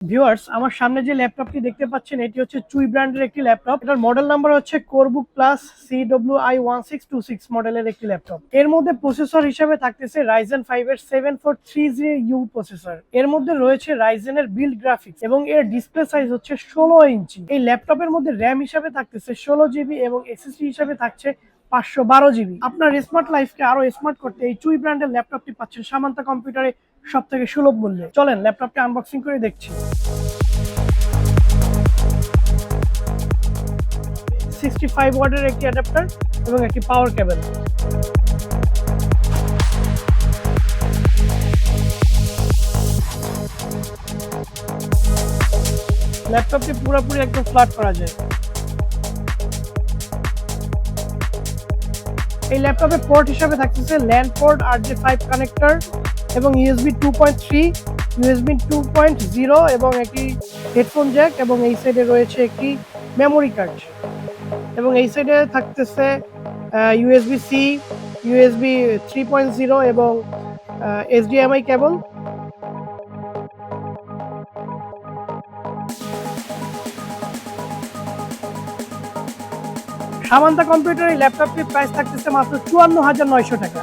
Viewers আমার সামনে যে ল্যাপটপটি দেখতে পাচ্ছেন, এটি হচ্ছে চুই ব্র্যান্ডের একটি ল্যাপটপ। এটার মডেল নাম্বার হচ্ছে Corebook plus C W I one six two six মডেলের একটি ল্যাপটপ। এর মধ্যে প্রসেসর হিসেবে থাকতেছে রাইজেন ফাইভ এর seven four three zero U processor এর মধ্যে রয়েছে রাইজেনের বিল্ড গ্রাফিক্স এবং এর ডিসপ্লে সাইজ হচ্ছে ষোলো ইঞ্চি এই ল্যাপটপের মধ্যে র্যাম হিসাবে থাকতেছে ষোলো জিবি এবং এসএসডি হিসাবে থাকছে পাঁচশো বারো জিবি। আপনার স্মার্ট লাইফকে আরও স্মার্ট করতে এই চুই ব্র্যান্ডের ল্যাপটপটি পাচ্ছেন সামান্তা কম্পিউটারে সব থেকে সুলভ মূল্যে। চলেন ল্যাপটপটি আনবক্সিং করে দেখছি। সিক্সটি ফাইভ ওয়ার্ডের একটি অ্যাডাপ্টার এবং একটি পাওয়ার কেবল ল্যাপটপটি পুরোপুরি একদম ফ্ল্যাট করা যায়। এই ল্যাপটপে পোর্ট হিসাবে থাকতেছে LAN port R J five connector এবং USB two point three USB two point zero এবং একটি হেডফোন জ্যাক এবং এই সাইডে রয়েছে একটি মেমোরি কার্ড এবং এই সাইডে থাকতেছে USB C USB three point zero এবং এইচডিএমআই কেবল সামান্তা কম্পিউটার এই ল্যাপটপটির প্রাইস থাকতেছে মাত্র চুয়ান্ন হাজার নয়শো টাকা।